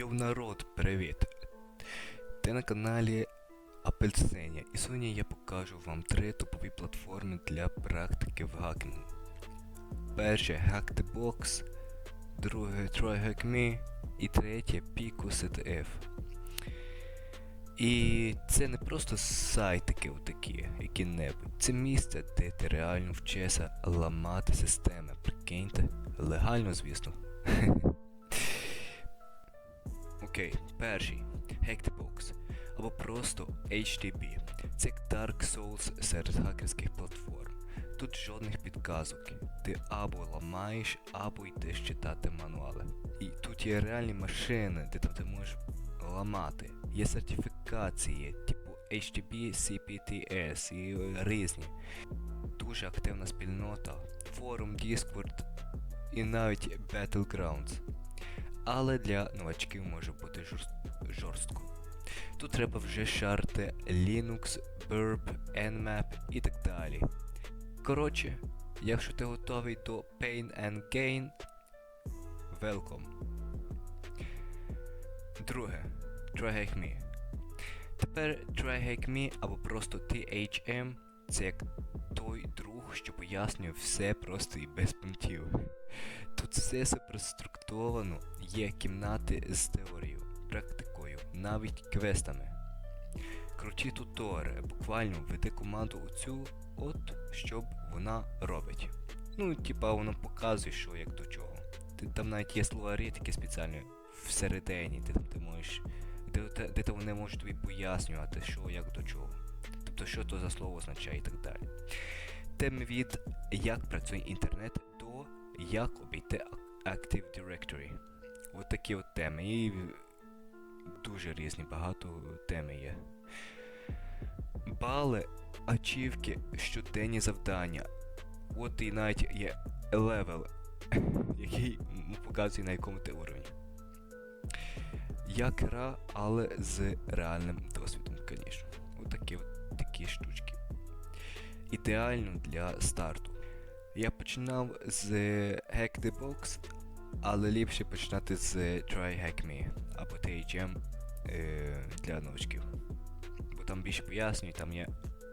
Йоу народ, привіт! Ти на каналі Апельсиня і сьогодні я покажу вам три топові платформи для практики в хакінгу. Перше Hack the Box, друге TryHackMe і третє Pico CTF. І це не просто сайтики отакі, які-небудь. Це місце, де ти реально вчишся ламати системи. Прикиньте, легально, звісно. Окей, перший Hackthebox або просто HTB. Це Dark Souls серед хакерських платформ. Тут жодних підказок. Ти або ламаєш, або йдеш читати мануали. І тут є реальні машини, де ти можеш ламати. Є сертифікації, типу HTB, CPTS і різні. Дуже активна спільнота, форум Discord і навіть Battlegrounds але для новачків може бути жорстко. Тут треба вже шарти Linux, Burp, Nmap і так далі. Коротше, якщо ти готовий до Pain and Gain, welcome. Друге, TryHackMe. Тепер TryHackMe або просто THM це як той друг, що пояснює все просто і без понтів. Тут все суперструктуровано, є кімнати з теорією, практикою, навіть квестами. Круті тутори, буквально введи команду оцю, от щоб вона робить. Ну, типа воно показує, що як до чого. Ти, там навіть є словарі такі спеціальні всередині, де там ти можеш. Де, де, де вони можуть тобі пояснювати, що як до чого. Тобто, що то за слово означає і так далі. Теми від як працює інтернет до як обійти Active Directory. От такі от теми. І дуже різні, багато теми є. Бали, ачівки, щоденні завдання. От і навіть є левел, який показує на якому ти уровні. Як гра, але з реальним досвідом, звісно. Отакі от такі штучки. Ідеально для старту. Я починав з Hack the Box, але ліпше починати з Try Hack Me або THM е, для новачків. Бо там більше пояснюють, там є,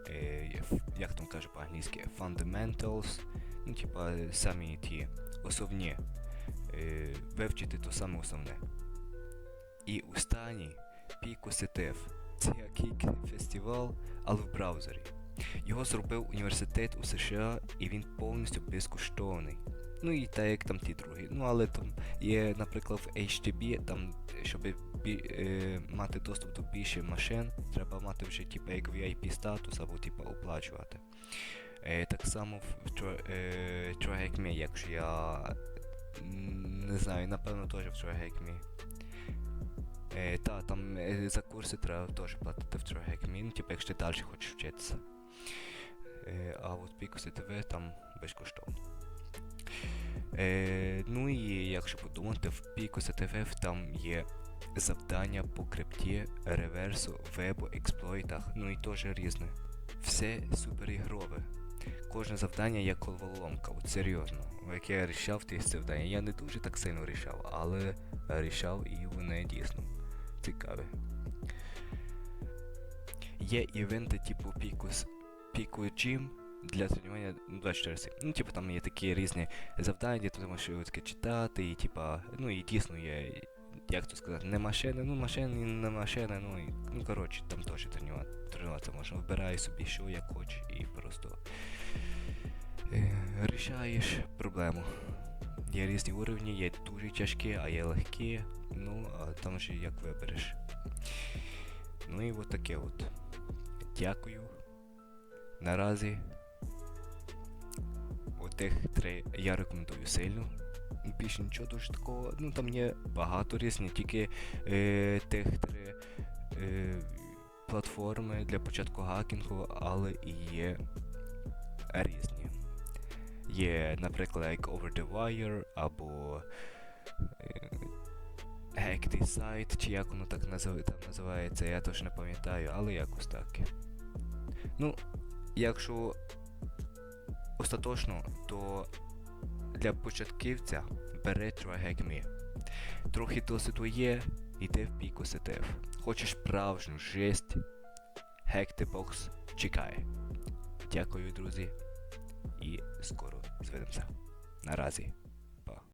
е, як там кажуть по-англійськи, fundamentals, ну типа самі ті основні. Е, вивчити то саме основне. І останній Pico CTF. Це який фестивал, але в браузері. Його зробив університет у США і він повністю безкоштовний. Ну і так як там ті другі. Ну але там є, наприклад, в HTB, там, щоб е, мати доступ до більше машин, треба мати вже типу, як VIP статус або типу, оплачувати. Е, так само в е, якщо я не знаю, напевно теж в TryHackMe. Е, та, там е, за курси треба теж платити в TryHackMe, ну, типу, якщо ти далі хочеш вчитися. Е, а от Picos TV там безкоштовно. Е, ну і якщо подумати, в Picos там є завдання по крипті, реверсу, вебу, експлойтах, ну і теж різне. Все суперігрове. Кожне завдання як головоломка, от серйозно. Як я рішав ті завдання, я не дуже так сильно рішав, але рішав і вони дійсно цікаві. Є івенти типу Picos Pico Gym для тренування ну, 24 секунди. Ну, типу, там є такі різні завдання, ти можеш його таке читати, і типа, ну і дійсно є, як то сказати, не машини, ну машини, не машини, ну і ну коротше, там теж тренувати, тренуватися можна. Вибирай собі, що як хочеш, і просто е, рішаєш проблему. Є різні уровні, є дуже тяжкі, а є легкі, ну, а там вже як вибереш. Ну і от таке от. Дякую. Наразі отих три я рекомендую сильно. Більше нічого дуже такого. Ну там є багато різних, тільки е, тих три е, платформи для початку хакінгу, але і є різні. Є, наприклад, як Over the Wire або е, Hack the Site, чи як воно так там називається, я точно не пам'ятаю, але якось так. Ну, якщо остаточно, то для початківця бери трагекмі. Трохи досвіду є, йди в піку СТФ. Хочеш справжню жесть? Гектебокс чекає. Дякую, друзі. І скоро зведемося. Наразі.